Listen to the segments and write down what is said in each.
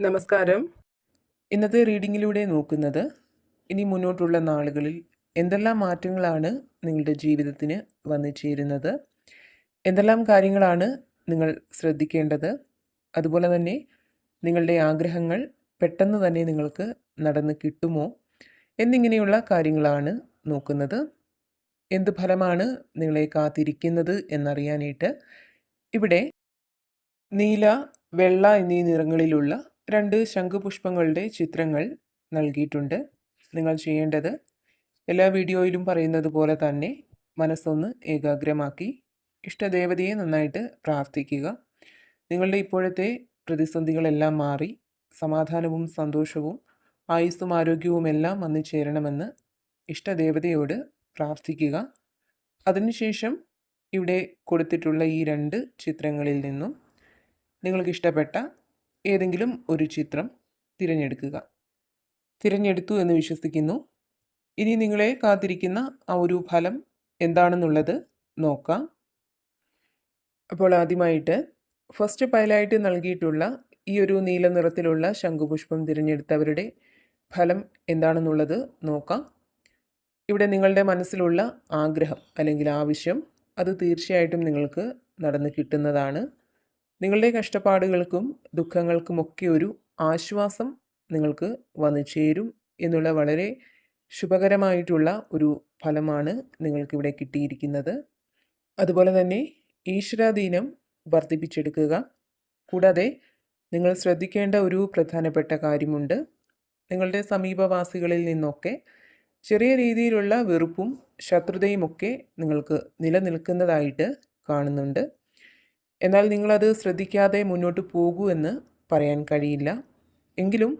നമസ്കാരം. ഇന്നത്തെ റീഡിങ്ങിലൂടെ നോക്കുന്നത് ഇനി മുന്നോട്ടുള്ള നാളുകളിൽ എന്തെല്ലാം മാറ്റങ്ങളാണ് നിങ്ങളുടെ ജീവിതത്തിന് വന്നു ചേരുന്നത്? എന്തെല്ലാം കാര്യങ്ങളാണ് നിങ്ങൾ ശ്രദ്ധിക്കേണ്ടത്? അതുപോലെ തന്നെ നിങ്ങളുടെ ആഗ്രഹങ്ങൾ പെട്ടെന്ന് തന്നെ നിങ്ങൾക്ക് നടന്ന് കിട്ടുമോ? എന്നിങ്ങനെയുള്ള കാര്യങ്ങളാണ് നോക്കുന്നത്. എന്ത് ഫലമാണ് നിങ്ങളെ കാത്തിരിക്കുന്നത് എന്നറിയാനായിട്ട് ഇവിടെ നീല വെള്ള എന്നീ നിറങ്ങളിലുള്ള രണ്ട് ശംഖുപുഷ്പങ്ങളുടെ ചിത്രങ്ങൾ നൽകിയിട്ടുണ്ട്. നിങ്ങൾ ചെയ്യേണ്ടത് എല്ലാ വീഡിയോയിലും പറയുന്നത് പോലെ തന്നെ മനസ്സൊന്ന് ഏകാഗ്രമാക്കി ഇഷ്ടദേവതയെ നന്നായിട്ട് പ്രാർത്ഥിക്കുക. നിങ്ങളുടെ ഇപ്പോഴത്തെ പ്രതിസന്ധികളെല്ലാം മാറി സമാധാനവും സന്തോഷവും ആയുസ്സും ആരോഗ്യവും എല്ലാം വന്നു ചേരണമെന്ന് ഇഷ്ടദേവതയോട് പ്രാർത്ഥിക്കുക. അതിനുശേഷം ഇവിടെ കൊടുത്തിട്ടുള്ള ഈ രണ്ട് ചിത്രങ്ങളിൽ നിന്നും നിങ്ങൾക്ക് ഇഷ്ടപ്പെട്ട ഏതെങ്കിലും ഒരു ചിത്രം തിരഞ്ഞെടുക്കുക. തിരഞ്ഞെടുത്തു എന്ന് വിശ്വസിക്കുന്നു. ഇനി നിങ്ങളെ കാത്തിരിക്കുന്ന ആ ഒരു ഫലം എന്താണെന്നുള്ളത് നോക്കാം. അപ്പോൾ ആദ്യമായിട്ട് ഫസ്റ്റ് പൈലായിട്ട് നൽകിയിട്ടുള്ള ഈ ഒരു നീല നിറത്തിലുള്ള ശംഖുപുഷ്പം തിരഞ്ഞെടുത്തവരുടെ ഫലം എന്താണെന്നുള്ളത് നോക്കാം. ഇവിടെ നിങ്ങളുടെ മനസ്സിലുള്ള ആഗ്രഹം അല്ലെങ്കിൽ ആവശ്യം അത് തീർച്ചയായിട്ടും നിങ്ങൾക്ക് നടന്ന് കിട്ടുന്നതാണ്. നിങ്ങളുടെ കഷ്ടപ്പാടുകൾക്കും ദുഃഖങ്ങൾക്കുമൊക്കെ ഒരു ആശ്വാസം നിങ്ങൾക്ക് വന്നു ചേരും എന്നുള്ള വളരെ ശുഭകരമായിട്ടുള്ള ഒരു ഫലമാണ് നിങ്ങൾക്കിവിടെ കിട്ടിയിരിക്കുന്നത്. അതുപോലെ തന്നെ ഈശ്വരാധീനം വർദ്ധിപ്പിച്ചെടുക്കുക. കൂടാതെ നിങ്ങൾ ശ്രദ്ധിക്കേണ്ട ഒരു പ്രധാനപ്പെട്ട കാര്യമുണ്ട്. നിങ്ങളുടെ സമീപവാസികളിൽ നിന്നൊക്കെ ചെറിയ രീതിയിലുള്ള വെറുപ്പും ശത്രുതയുമൊക്കെ നിങ്ങൾക്ക് നിലനിൽക്കുന്നതായിട്ട് കാണുന്നുണ്ട്. എന്നാൽ നിങ്ങളത് ശ്രദ്ധിക്കാതെ മുന്നോട്ട് പോകൂ എന്ന് പറയാൻ കഴിയില്ല. എങ്കിലും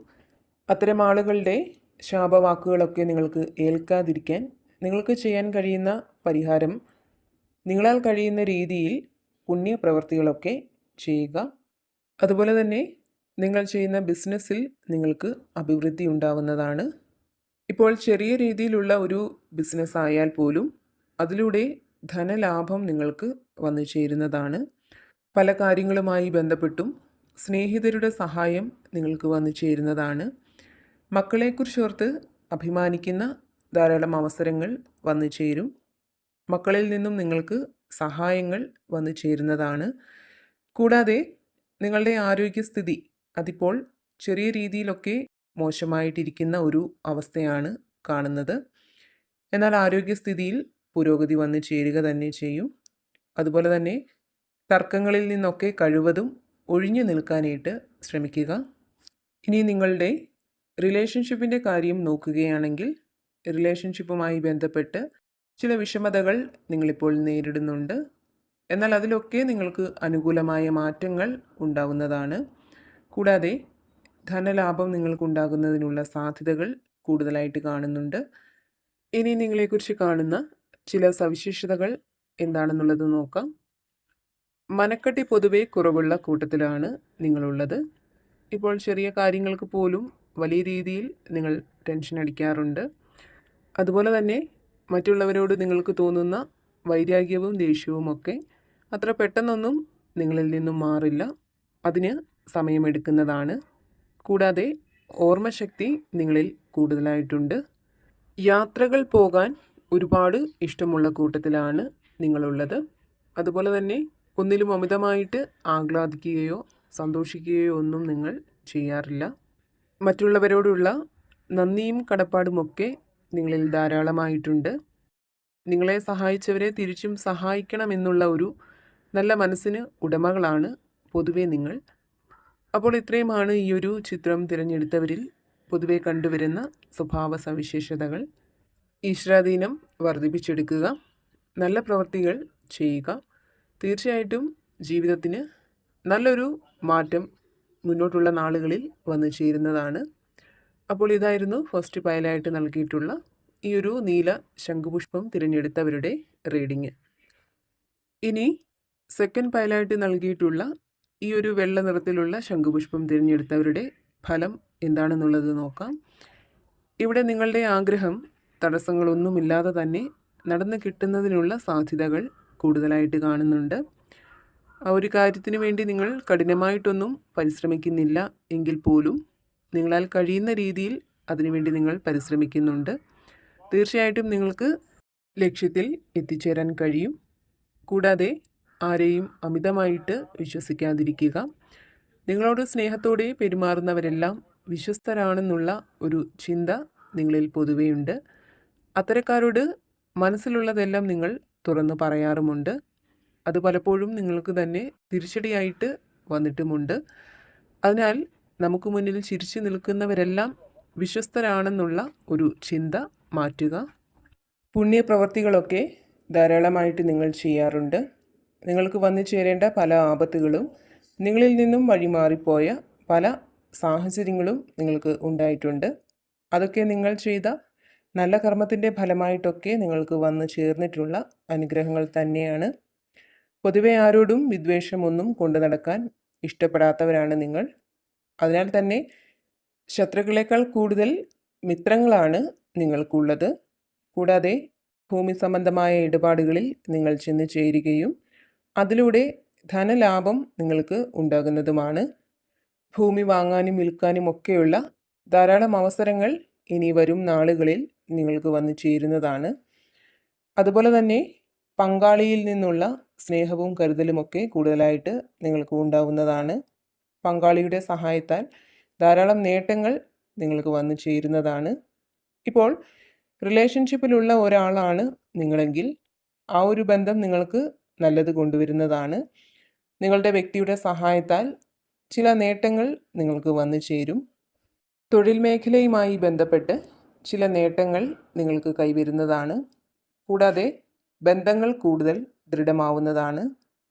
അത്തരം ആളുകളുടെ ശാപവാക്കുകളൊക്കെ നിങ്ങൾക്ക് ഏൽക്കാതിരിക്കാൻ നിങ്ങൾക്ക് ചെയ്യാൻ കഴിയുന്ന പരിഹാരം നിങ്ങളാൽ കഴിയുന്ന രീതിയിൽ പുണ്യപ്രവർത്തികളൊക്കെ ചെയ്യുക. അതുപോലെ തന്നെ നിങ്ങൾ ചെയ്യുന്ന ബിസിനസ്സിൽ നിങ്ങൾക്ക് അഭിവൃദ്ധി ഉണ്ടാവുന്നതാണ്. ഇപ്പോൾ ചെറിയ രീതിയിലുള്ള ഒരു ബിസിനസ് ആയാൽ പോലും അതിലൂടെ ധനലാഭം നിങ്ങൾക്ക് വന്നു ചേരുന്നതാണ്. പല കാര്യങ്ങളുമായി ബന്ധപ്പെട്ടും സ്നേഹിതരുടെ സഹായം നിങ്ങൾക്ക് വന്നു ചേരുന്നതാണ്. മക്കളെക്കുറിച്ചോർത്ത് അഭിമാനിക്കുന്ന ധാരാളം അവസരങ്ങൾ വന്നു ചേരും. മക്കളിൽ നിന്നും നിങ്ങൾക്ക് സഹായങ്ങൾ വന്നു ചേരുന്നതാണ്. കൂടാതെ നിങ്ങളുടെ ആരോഗ്യസ്ഥിതി അതിപ്പോൾ ചെറിയ രീതിയിലൊക്കെ മോശമായിട്ടിരിക്കുന്ന ഒരു അവസ്ഥയാണ് കാണുന്നത്. എന്നാൽ ആരോഗ്യസ്ഥിതിയിൽ പുരോഗതി വന്നു ചേരുക തന്നെ ചെയ്യും. അതുപോലെ തന്നെ തർക്കങ്ങളിൽ നിന്നൊക്കെ കഴിവതും ഒഴിഞ്ഞു നിൽക്കാനായിട്ട് ശ്രമിക്കുക. ഇനി നിങ്ങളുടെ റിലേഷൻഷിപ്പിന്റെ കാര്യം നോക്കുകയാണെങ്കിൽ റിലേഷൻഷിപ്പുമായി ബന്ധപ്പെട്ട് ചില വിഷമതകൾ നിങ്ങളിപ്പോൾ നേരിടുന്നുണ്ട്. എന്നാൽ അതിലൊക്കെ നിങ്ങൾക്ക് അനുകൂലമായ മാറ്റങ്ങൾ ഉണ്ടാകുന്നതാണ് കൂടാതെ ധനലാഭം നിങ്ങൾക്കുണ്ടാകുന്നതിനുള്ള സാധ്യതകൾ കൂടുതലായിട്ട് കാണുന്നുണ്ട്. ഇനി നിങ്ങളെക്കുറിച്ച് കാണുന്ന ചില സവിശേഷതകൾ എന്താണെന്നുള്ളത് നോക്കാം. മനക്കെട്ടി പൊതുവെ കുറവുള്ള കൂട്ടത്തിലാണ് നിങ്ങളുള്ളത്. ഇപ്പോൾ ചെറിയ കാര്യങ്ങൾക്ക് പോലും വലിയ രീതിയിൽ നിങ്ങൾ ടെൻഷൻ അടിക്കാറുണ്ട്. അതുപോലെ തന്നെ മറ്റുള്ളവരോട് നിങ്ങൾക്ക് തോന്നുന്ന വൈരാഗ്യവും ദേഷ്യവും ഒക്കെ അത്ര പെട്ടെന്നൊന്നും നിങ്ങളിൽ നിന്നും മാറില്ല. അതിന് സമയമെടുക്കുന്നതാണ് കൂടാതെ ഓർമ്മശക്തി നിങ്ങളിൽ കൂടുതലായിട്ടുണ്ട്. യാത്രകൾ പോകാൻ ഒരുപാട് ഇഷ്ടമുള്ള കൂട്ടത്തിലാണ് നിങ്ങളുള്ളത്. അതുപോലെ തന്നെ ഒന്നിലും അമിതമായിട്ട് ആഹ്ലാദിക്കുകയോ സന്തോഷിക്കുകയോ ഒന്നും നിങ്ങൾ ചെയ്യാറില്ല. മറ്റുള്ളവരോടുള്ള നന്ദിയും കടപ്പാടുമൊക്കെ നിങ്ങളിൽ ധാരാളമായിട്ടുണ്ട്. നിങ്ങളെ സഹായിച്ചവരെ തിരിച്ചും സഹായിക്കണമെന്നുള്ള ഒരു നല്ല മനസ്സിന് ഉടമകളാണ് പൊതുവെ നിങ്ങൾ. അപ്പോൾ ഇത്രയുമാണ് ഈ ഒരു ചിത്രം തിരഞ്ഞെടുത്തവരിൽ പൊതുവെ കണ്ടുവരുന്ന സ്വഭാവ സവിശേഷതകൾ. ഈശ്വരാധീനം വർദ്ധിപ്പിച്ചെടുക്കുക. നല്ല പ്രവൃത്തികൾ ചെയ്യുക. തീർച്ചയായിട്ടും ജീവിതത്തിന് നല്ലൊരു മാറ്റം മുന്നോട്ടുള്ള നാളുകളിൽ വന്നു ചേരുന്നതാണ്. അപ്പോൾ ഇതായിരുന്നു ഫസ്റ്റ് പയലായിട്ട് നൽകിയിട്ടുള്ള ഈ ഒരു നീല ശംഖുപുഷ്പം തിരഞ്ഞെടുത്തവരുടെ റീഡിങ് ഇനി സെക്കൻഡ് പയലായിട്ട് നൽകിയിട്ടുള്ള ഈ ഒരു വെള്ള നിറത്തിലുള്ള ശംഖുപുഷ്പം തിരഞ്ഞെടുത്തവരുടെ ഫലം എന്താണെന്നുള്ളത് നോക്കാം. ഇവിടെ നിങ്ങളുടെ ആഗ്രഹം തടസ്സങ്ങളൊന്നുമില്ലാതെ തന്നെ നടന്നു കിട്ടുന്നതിനുള്ള സാധ്യതകൾ കൂടുതലായിട്ട് കാണുന്നുണ്ട്. ആ ഒരു കാര്യത്തിന് വേണ്ടി നിങ്ങൾ കഠിനമായിട്ടൊന്നും പരിശ്രമിക്കുന്നില്ല എങ്കിൽ പോലും നിങ്ങളാൽ കഴിയുന്ന രീതിയിൽ അതിനുവേണ്ടി നിങ്ങൾ പരിശ്രമിക്കുന്നുണ്ട്. തീർച്ചയായിട്ടും നിങ്ങൾക്ക് ലക്ഷ്യത്തിൽ എത്തിച്ചേരാൻ കഴിയും. കൂടാതെ ആരെയും അമിതമായിട്ട് വിശ്വസിക്കാതിരിക്കുക. നിങ്ങളോട് സ്നേഹത്തോടെ പെരുമാറുന്നവരെല്ലാം വിശ്വസ്തരാണെന്നുള്ള ഒരു ചിന്ത നിങ്ങളിൽ പൊതുവെയുണ്ട്. അത്തരക്കാരോട് മനസ്സിലുള്ളതെല്ലാം നിങ്ങൾ തുറന്നു പറയാറുമുണ്ട്. അത് പലപ്പോഴും നിങ്ങൾക്ക് തന്നെ തിരിച്ചടിയായിട്ട് വന്നിട്ടുമുണ്ട്. അതിനാൽ നമുക്ക് മുന്നിൽ ചിരിച്ചു നിൽക്കുന്നവരെല്ലാം വിശ്വസ്തരാണെന്നുള്ള ഒരു ചിന്ത മാറ്റുക. പുണ്യപ്രവർത്തികളൊക്കെ ധാരാളമായിട്ട് നിങ്ങൾ ചെയ്യാറുണ്ട്. നിങ്ങൾക്ക് വന്നു ചേരേണ്ട പല ആപത്തുകളും നിങ്ങളിൽ നിന്നും വഴിമാറിപ്പോയ പല സാഹചര്യങ്ങളും നിങ്ങൾക്ക് ഉണ്ടായിട്ടുണ്ട്. അതൊക്കെ നിങ്ങൾ ചെയ്ത നല്ല കർമ്മത്തിന്റെ ഫലമായിട്ടൊക്കെ നിങ്ങൾക്ക് വന്നു ചേർന്നിട്ടുള്ള അനുഗ്രഹങ്ങൾ തന്നെയാണ്. പൊതുവെ ആരോടും വിദ്വേഷമൊന്നും കൊണ്ടു നടക്കാൻ ഇഷ്ടപ്പെടാത്തവരാണ് നിങ്ങൾ. അതിനാൽ തന്നെ ശത്രുക്കളേക്കാൾ കൂടുതൽ മിത്രങ്ങളാണ് നിങ്ങൾക്കുള്ളത്. കൂടാതെ ഭൂമി സംബന്ധമായ ഇടപാടുകളിൽ നിങ്ങൾ ചെന്ന് ചേരുകയും അതിലൂടെ ധനലാഭം നിങ്ങൾക്ക് ഉണ്ടാകുന്നതുമാണ്. ഭൂമി വാങ്ങാനും വിൽക്കാനും ഒക്കെയുള്ള ധാരാളം അവസരങ്ങൾ ഇനി വരും നാളുകളിൽ നിങ്ങൾക്ക് വന്നു ചേരുന്നതാണ്. അതുപോലെ തന്നെ പങ്കാളിയിൽ നിന്നുള്ള സ്നേഹവും കരുതലുമൊക്കെ കൂടുതലായിട്ട് നിങ്ങൾക്ക് ഉണ്ടാവുന്നതാണ്. പങ്കാളിയുടെ സഹായത്താൽ ധാരാളം നേട്ടങ്ങൾ നിങ്ങൾക്ക് വന്നു ചേരുന്നതാണ്. ഇപ്പോൾ റിലേഷൻഷിപ്പിലുള്ള ഒരാളാണ് നിങ്ങളെങ്കിൽ ആ ഒരു ബന്ധം നിങ്ങൾക്ക് നല്ലത് കൊണ്ടുവരുന്നതാണ്. നിങ്ങളുടെ വ്യക്തിയുടെ സഹായത്താൽ ചില നേട്ടങ്ങൾ നിങ്ങൾക്ക് വന്നു ചേരും. തൊഴിൽ മേഖലയുമായി ബന്ധപ്പെട്ട് ചില നേട്ടങ്ങൾ നിങ്ങൾക്ക് കൈവരുന്നതാണ്. കൂടാതെ ബന്ധങ്ങൾ കൂടുതൽ ദൃഢമാവുന്നതാണ്.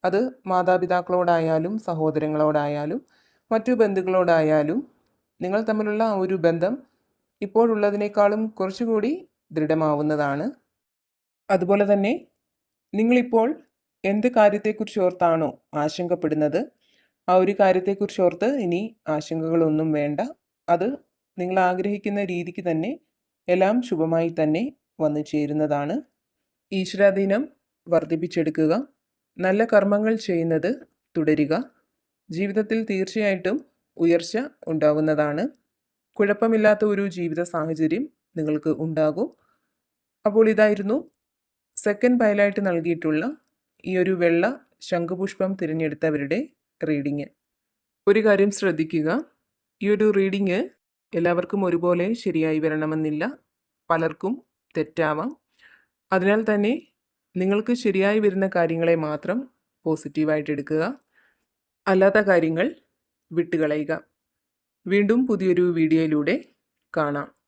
അത് മാതാപിതാക്കളോടായാലും സഹോദരങ്ങളോടായാലും മറ്റു ബന്ധുക്കളോടായാലും നിങ്ങൾ തമ്മിലുള്ള ആ ഒരു ബന്ധം ഇപ്പോഴുള്ളതിനേക്കാളും കുറച്ചുകൂടി ദൃഢമാവുന്നതാണ്. അതുപോലെ തന്നെ നിങ്ങളിപ്പോൾ എന്ത് കാര്യത്തെക്കുറിച്ച് ഓർത്താണോ ആശങ്കപ്പെടുന്നത് ആ ഒരു കാര്യത്തെക്കുറിച്ച് ഓർത്ത് ഇനി ആശങ്കകളൊന്നും വേണ്ട. അത് നിങ്ങൾ ആഗ്രഹിക്കുന്ന രീതിക്ക് തന്നെ എല്ലാം ശുഭമായി തന്നെ വന്നു ചേരുന്നതാണ്. ഈശ്വരാധീനം വർദ്ധിപ്പിച്ചെടുക്കുക. നല്ല കർമ്മങ്ങൾ ചെയ്യുന്നത് തുടരുക. ജീവിതത്തിൽ തീർച്ചയായിട്ടും ഉയർച്ച ഉണ്ടാകുന്നതാണ്. കുഴപ്പമില്ലാത്ത ഒരു ജീവിത സാഹചര്യം നിങ്ങൾക്ക് ഉണ്ടാകും. അപ്പോൾ ഇതായിരുന്നു സെക്കൻഡ് പയലായിട്ട് നൽകിയിട്ടുള്ള ഈ ഒരു വെള്ള ശംഖുപുഷ്പം തിരഞ്ഞെടുത്തവരുടെ റീഡിങ് ഒരു കാര്യം ശ്രദ്ധിക്കുക. ഈ ഒരു റീഡിങ് എല്ലാവർക്കും ഒരുപോലെ ശരിയായി വരണമെന്നില്ല. പലർക്കും തെറ്റാവാം. അതിനാൽ തന്നെ നിങ്ങൾക്ക് ശരിയായി വരുന്ന കാര്യങ്ങളെ മാത്രം പോസിറ്റീവായിട്ട് എടുക്കുക. അല്ലാത്ത കാര്യങ്ങൾ വിട്ടുകളയുക. വീണ്ടും പുതിയൊരു വീഡിയോയിലൂടെ കാണാം.